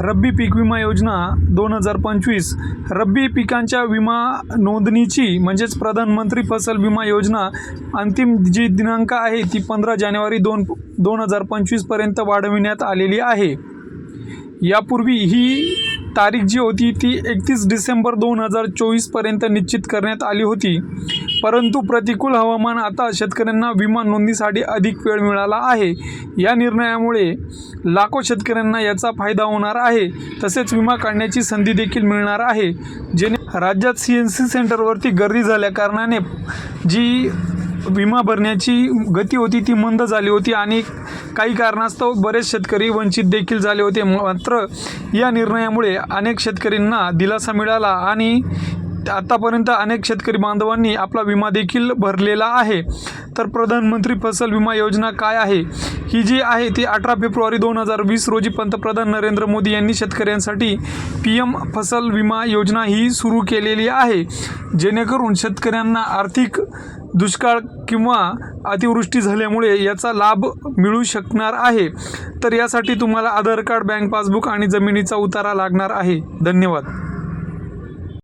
रब्बी पीक विमा योजना दोन हजार पंचवीस. रब्बी पिकांच्या विमा नोंदणीची म्हणजेच प्रधानमंत्री फसल विमा योजना अंतिम जी दिनांक आहे ती पंधरा जानेवारी दोन दोन हजार पंचवीसपर्यंत वाढविण्यात आलेली आहे. यापूर्वी ही तारीख जी होती ती एकतीस डिसेंबर दोन हजार चोवीसपर्यंत निश्चित करण्यात आली होती. परंतु प्रतिकूल हवामान आता शेतकऱ्यांना विमा नोंदणीसाठी अधिक वेळ मिळाला आहे. या निर्णयामुळे लाखो शेतकऱ्यांना याचा फायदा होणार आहे. तसेच विमा काढण्याची संधी देखील मिळणार आहे. जेणे राज्यात सी एन सी सेंटरवरती गर्दी झाल्याकारणाने जी विमा भरण्याची गती होती ती मंद झाली होती आणि काही कारणास्तव बरेच शेतकरी वंचित देखील झाले होते. मात्र या निर्णयामुळे अनेक शेतकऱ्यांना दिलासा मिळाला आणि आतापर्यंत अनेक शेतकरी बांधवांनी आपला विमा देखील भरलेला आहे. तर प्रधानमंत्री फसल विमा योजना काय आहे? ही जी आहे ती अठरा फेब्रुवारी दोन हजार वीस रोजी पंतप्रधान नरेंद्र मोदी यांनी शेतकऱ्यांसाठी पी एम फसल विमा योजना ही सुरू केलेली आहे. जेणेकरून शेतकऱ्यांना आर्थिक दुष्काळ किंवा अतिवृष्टी झाल्यामुळे याचा लाभ मिळू शकणार आहे. तर यासाठी तुम्हाला आधार कार्ड बँक पासबुक आणि जमिनीचा उतारा लागणार आहे. धन्यवाद.